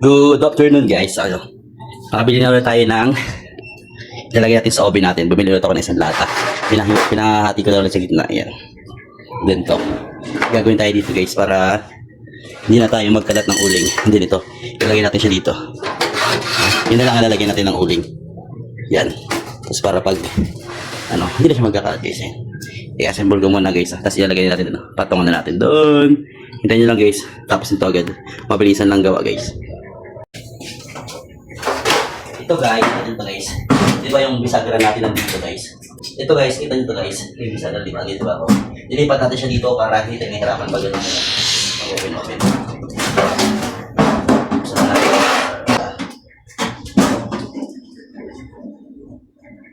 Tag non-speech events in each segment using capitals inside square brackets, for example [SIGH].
Good afternoon guys. Ano? Nakabili na ulit tayo ng [LAUGHS] ilalagay natin sa oven natin. Bumili ulit ako ng isang lata. Pinah pinahati ko na ulit sa gitna. Ayan. Ganito. Gagawin tayo dito guys para hindi na tayo magkalat ng uling. Hindi dito. Ilalagay natin siya dito. Yun na lang ang lalagyan natin ng uling. Yan. Tapos para pag ano, hindi na siya magkakalat guys. Eh. I-assemble ko muna guys. ah. Tapos ilalagay natin ano, patungan na natin doon. Hintayin nyo lang guys. Tapos ito agad. Mabilisan lang gawa guys. Ito guys, ito guys. Di ba yung bisagra natin nandito guys? Ito guys, kita nyo to guys. Yung bisagra di ba? Dito ba? Oh. Lilipat natin siya dito para hindi tayo mahirapan pag ganun. Open, open.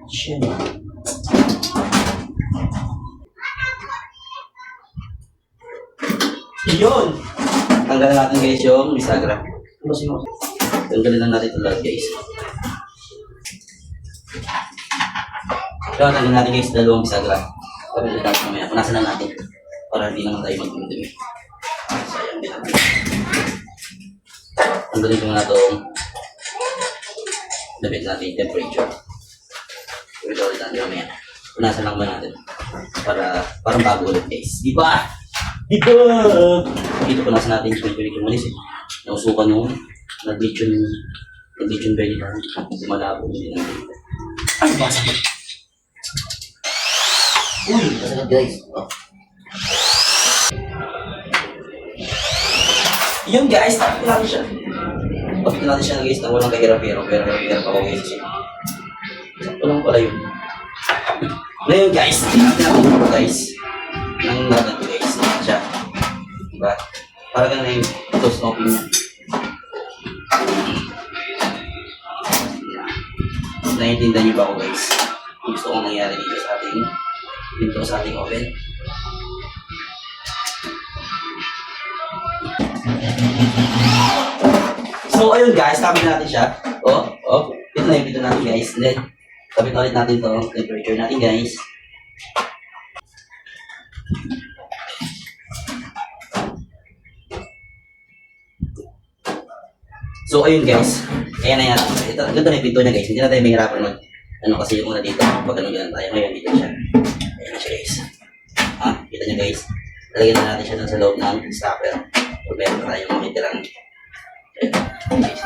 Shit. Yun! Tanggalin natin guys yung bisagra. Tanggalin lang natin ito lahat guys. Kaya tanggalin natin guys dalawang bisagra. Ulit natin mamaya. Punasan lang natin. Para hindi naman tayo magdumi-dumi. Sayang din naman. Tanggalin ko muna itong damit natin yung temperature. Ito ulit natin mamaya. Punasan lang ba natin? Para, parang bago ulit guys. Di ba? Di ba? Dito punasan natin yung temperature malis eh. Nausukan yung nag-bleach yung nag-bleach yung belly kasi malabo hindi na Ay, basa ko. Uy, masakit guys. Oh. Yun guys, tapos natin siya. Tapos natin siya guys na walang kahirap-hirap, pero hirap ako guys. Sakto lang pala yun. [LAUGHS] Ngayon guys, tingnan natin ito guys. Nang natin. Diba? Para ganun na yung toast topping niya. Naiintindihan niyo ba ako guys? Gusto kong nangyari dito sa ating dito sa ating oven. So, ayun guys, tabi natin siya. Oh, oh. Ito na yung dito natin guys. Then, tabi ulit natin to temperature natin guys. So, ayun guys. Kaya na yan. Ito, ganito na yung pinto niya guys. Hindi na tayo mahirapan mag, ano kasi yung una dito. Pag ganun ganun tayo. Ngayon, dito siya. Ayan na siya guys. Ah, kita niyo guys. Lalagyan na natin siya sa loob ng stopper. So, meron na tayong makitirang. Ayan, guys.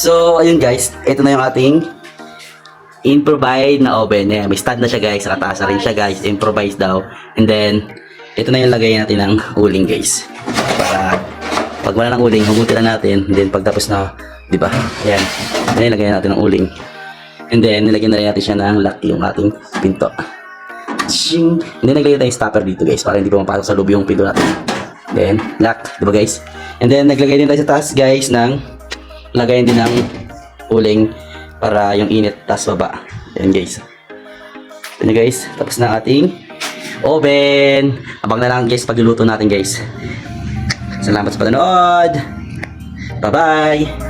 So, ayun guys, ito na yung ating improvise na oven. Ayan, may stand na siya guys. Nakataas na rin siya guys. Improvise daw. And then, ito na yung lagay natin ng uling guys. Para pag wala ng uling, hugutin na natin. And then pag tapos na, di ba? Ayan. Ayan, lagyan natin ng uling. And then, nilagyan na rin natin siya ng lock yung ating pinto. Shing! And then, naglagay tayong stopper dito guys para hindi pa mapasok sa loob yung pinto natin. Then, lock. Di ba guys? And then, naglagay din tayo sa taas guys ng lagayan din ng uling para yung init tas baba. Ayan guys. Ayan guys. Tapos na ating oven. Abang na lang guys pagluluto natin guys. Salamat sa panonood. Bye-bye.